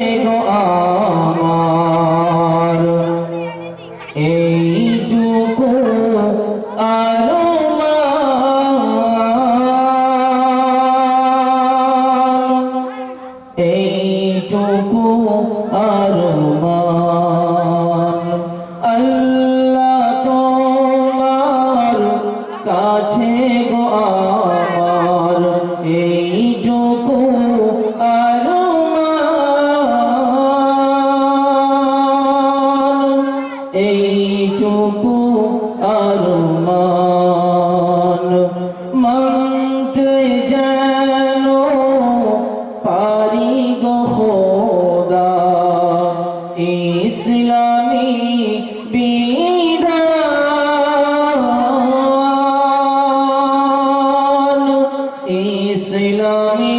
গো আমার এইটুকু আরও মান মানতে যেন পারি গো খোদা ইসলামী বিধান। ইসলামী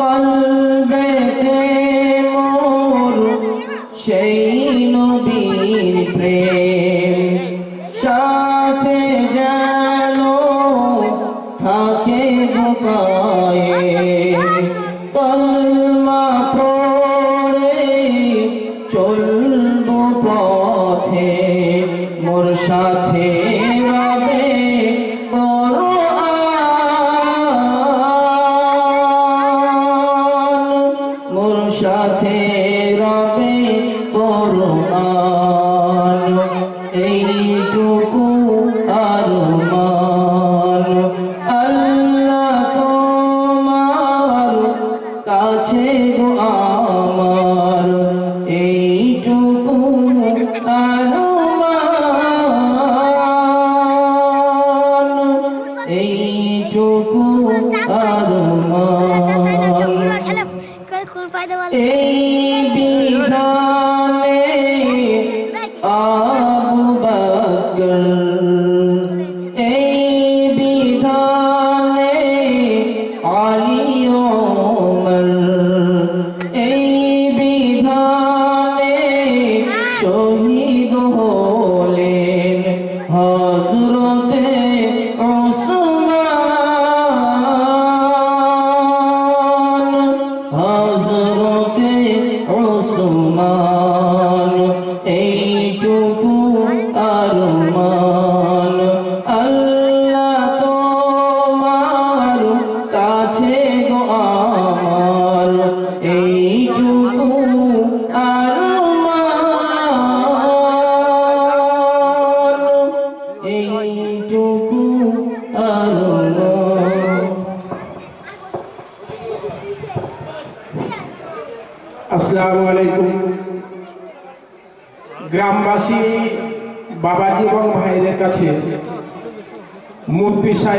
Pan. সাথে রবে কোরআন এইটুকু আরমান আল্লাহ তোমার কাছে আমার। এইটুকু আরমান এইটুকু আরমান এই বিধানে আবু এই বিধানে আলী এই বিধানে শহীদ হলেন হজরতে ওসমান। হজরতে এইটুকু আলাইকুম গ্রামবাসী বাবাজি এবং ভাইদের কাছে মুফতি সাহেব